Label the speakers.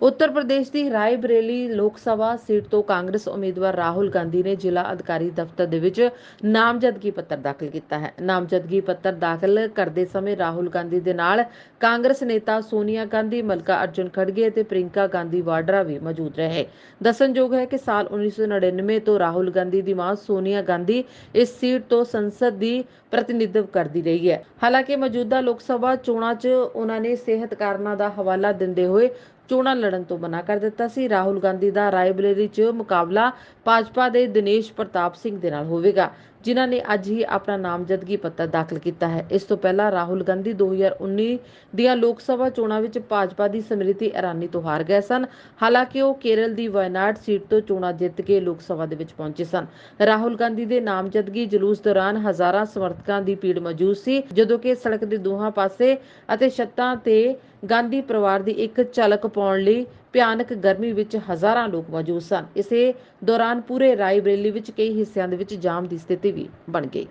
Speaker 1: ਉੱਤਰ ਪ੍ਰਦੇਸ਼ ਦੀ ਰਾਏ ਬਰੇਲੀ ਲੋਕ ਸਭਾ ਸੀਟ ਤੋਂ ਕਾਂਗਰਸ ਉਮੀਦਵਾਰ ਰਾਹੁਲ ਗਾਂਧੀ ਨੇ ਜ਼ਿਲ੍ਹਾ ਅਧਿਕਾਰੀ ਦਫ਼ਤਰ ਦੇ ਵਿੱਚ ਨਾਮਜ਼ਦਗੀ ਪੱਤਰ ਦਾਖਲ ਕੀਤਾ ਹੈ। ਨਾਮਜ਼ਦਗੀ ਪੱਤਰ ਦਾਖਲ ਕਰਦੇ ਸਮੇਂ ਰਾਹੁਲ ਗਾਂਧੀ ਦੇ ਨਾਲ ਕਾਂਗਰਸ ਨੇਤਾ ਸੋਨੀਆ ਗਾਂਧੀ, ਮਲਕਾ ਅਰਜੁਨ ਖੜਗੇ ਅਤੇ ਪ੍ਰਿੰਕਾ ਗਾਂਧੀ ਵਾਡਰਾ ਵੀ ਮੌਜੂਦ ਰਹੇ। ਦੱਸਣਯੋਗ ਹੈ ਕਿ ਸਾਲ 1999 ਤੋਂ ਰਾਹੁਲ ਗਾਂਧੀ ਦੀ ਮਾਂ ਸੋਨੀਆ ਗਾਂਧੀ ਇਸ ਸੀਟ ਤੋਂ ਸੰਸਦ ਦੀ ਪ੍ਰਤੀਨਿਧਵ ਕਰਦੀ ਰਹੀ ਹੈ। ਹਾਲਾਂਕਿ ਮੌਜੂਦਾ ਲੋਕ ਸਭਾ ਚੋਣਾਂ 'ਚ ਉਹਨਾਂ ਨੇ ਸਿਹਤ ਕਾਰਨਾਂ ਦਾ ਹਵਾਲਾ ਦਿੰਦੇ ਹੋਏ ਚੋਣਾਂ ਲੜਨ ਤੋਂ ਮਨਾ ਕਰ ਦਿੱਤਾ ਸੀ। ਰਾਹੁਲ ਗਾਂਧੀ ਦਾ ਰਾਏਬਰੇਲੀ 'ਚ ਮੁਕਾਬਲਾ ਭਾਜਪਾ ਦੇ ਦਿਨੇਸ਼ ਪ੍ਰਤਾਪ ਸਿੰਘ ਦੇ ਨਾਲ ਹੋਵੇਗਾ, ਜਿਨ੍ਹਾਂ ਨੇ ਅੱਜ ਹੀ ਆਪਣਾ ਨਾਮਜ਼ਦਗੀ ਪੱਤਰ ਦਾਖਲ ਕੀਤਾ ਹੈ। ਇਸ ਤੋਂ ਪਹਿਲਾਂ ਰਾਹੁਲ ਗਾਂਧੀ 2019 ਦੀਆਂ ਲੋਕ ਸਭਾ ਚੋਣਾਂ ਵਿੱਚ ਭਾਜਪਾ ਦੀ ਸਮ੍ਰਿਤੀ ਇਰਾਨੀ ਤੋਂ ਹਾਰ ਗਏ ਸਨ। ਹਾਲਾਂਕਿ ਉਹ ਕੇਰਲ ਦੀ ਵਾਇਨਾਡ ਸੀਟ ਤੋਂ ਚੋਣਾਂ ਜਿੱਤ ਕੇ ਲੋਕ ਸਭਾ ਦੇ ਵਿੱਚ ਪਹੁੰਚੇ ਸਨ। ਰਾਹੁਲ ਗਾਂਧੀ ਦੇ ਨਾਮਜ਼ਦਗੀ ਜਲੂਸ ਦੌਰਾਨ ਹਜ਼ਾਰਾਂ ਸਮਰਥਕਾਂ ਦੀ ਭੀੜ ਮੌਜੂਦ ਸੀ, ਜਦੋਂ ਕਿ ਸੜਕ ਦੇ ਦੋਹਾਂ ਪਾਸੇ ਅਤੇ ਛੱਤਾਂ ਤੇ ਗਾਂਧੀ ਪਰਿਵਾਰ ਦੀ ਇੱਕ ਝਲਕ ਪਾਉਣ ਲਈ ਭਿਆਨਕ ਗਰਮੀ ਵਿੱਚ ਹਜ਼ਾਰਾਂ ਲੋਕ ਮੌਜੂਦ ਸਨ। ਇਸੇ ਦੌਰਾਨ ਪੂਰੇ ਰਾਏਬਰੇਲੀ ਵਿੱਚ ਕਈ ਹਿੱਸਿਆਂ ਦੇ ਵਿੱਚ ਜਾਮ ਦੀ ਸਥਿਤੀ ਵੀ ਬਣ ਗਈ।